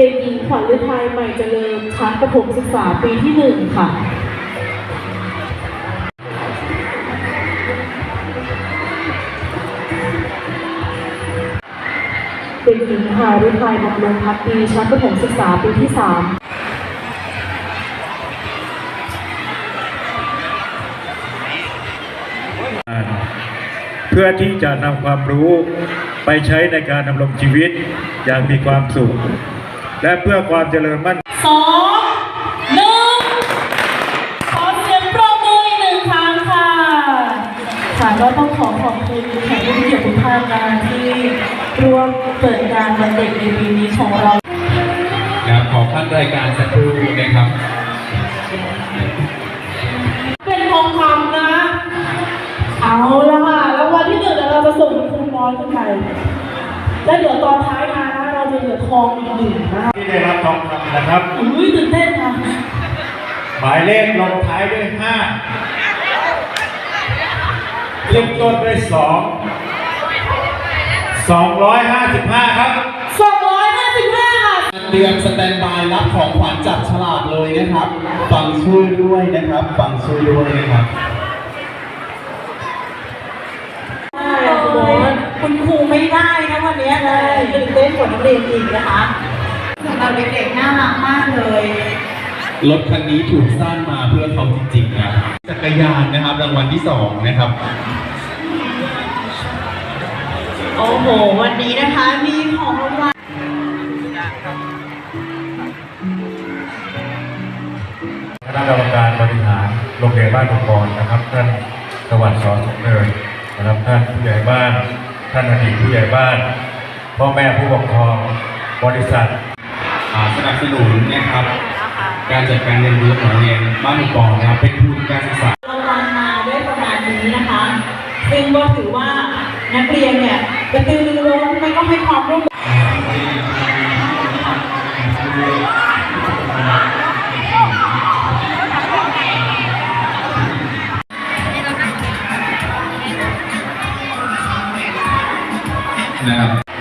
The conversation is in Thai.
เด็กหญิงขวัญฤทัยใหม่เจริญชั้นประถมศึกษาปีที่หนึ่งค่ะเด็กหญิงหาฤทัยบำรุงพักดีชั้นประถมศึกษาปีที่สามเพื่อที่จะนำความรู้ไปใช้ในการดำรงชีวิตอย่างมีความสุข และเพื่อความเจริญมั่นสองหนึ่งขอเสียงปรบมืออีกหนึ่งครั้งค่ะ ค่ะก็ต้องขอขอบคุณแขกผู้มีเกียรติทุกท่านนะคะที่ร่วมเปิดงานวันเด็กในปีนี้ของเรานะครับขอขั้นรายการสักครู่นะครับ เป็นทองคำนะ เอาละค่ะแล้ววันที่หนึ่งเดี๋ยวเราจะส่งคุณน้อยขึ้นไปแล้วเดี๋ยวตอนท้ายงานนะ เราจะเหลือทองอีกหนึ่งนะคะที่ได้รับทองคำนะครับ อุ้ยตื่นเต้นค่ะหมายเลขลงท้ายด้วยห้าเริ่มต้นด้วยสองสองร้อยห้าสิบห้าครับสองร้อยห้าสิบห้าค่ะเตรียมสแตนบายรับของขวัญจับฉลากเลยนะครับ ฟังช่วยด้วยนะครับ ฟังช่วยด้วยนะครับ ใช่คุณบอสคุณครูไม่ได้นะวันนี้เลยตื่นเต้นกว่านักเรียนอีกนะคะสำหรับเด็กๆน่ารักมากเลยรถคันนี้ถูกสร้างมาเพื่อเขาจริงๆนะจักรยานนะครับรางวัลที่สองนะครับโอ้โห วันนี้นะคะมีของรางวัลคณะกรรมการบริหารโรงเรียนบ้านบกรนะครับ ท่านสวัสดิ์สอนสุขเนินนะครับท่านผู้ใหญ่บ้าน ท่านอดีตผู้ใหญ่บ้าน พ่อแม่ผู้ปกครองบริษัทสนับสนุนนะครับ การจัดการเรียนรู้ของเรียนบ้านหมู่ปองนะครับเป็นทุนการศึกษารางวัมาด้วยประการนี้นะคะ ซึ่งก็ถือว่านักเรียนเนี่ยกระตือรือร้นไม่ก็ให้ความร่วมมือนะครับ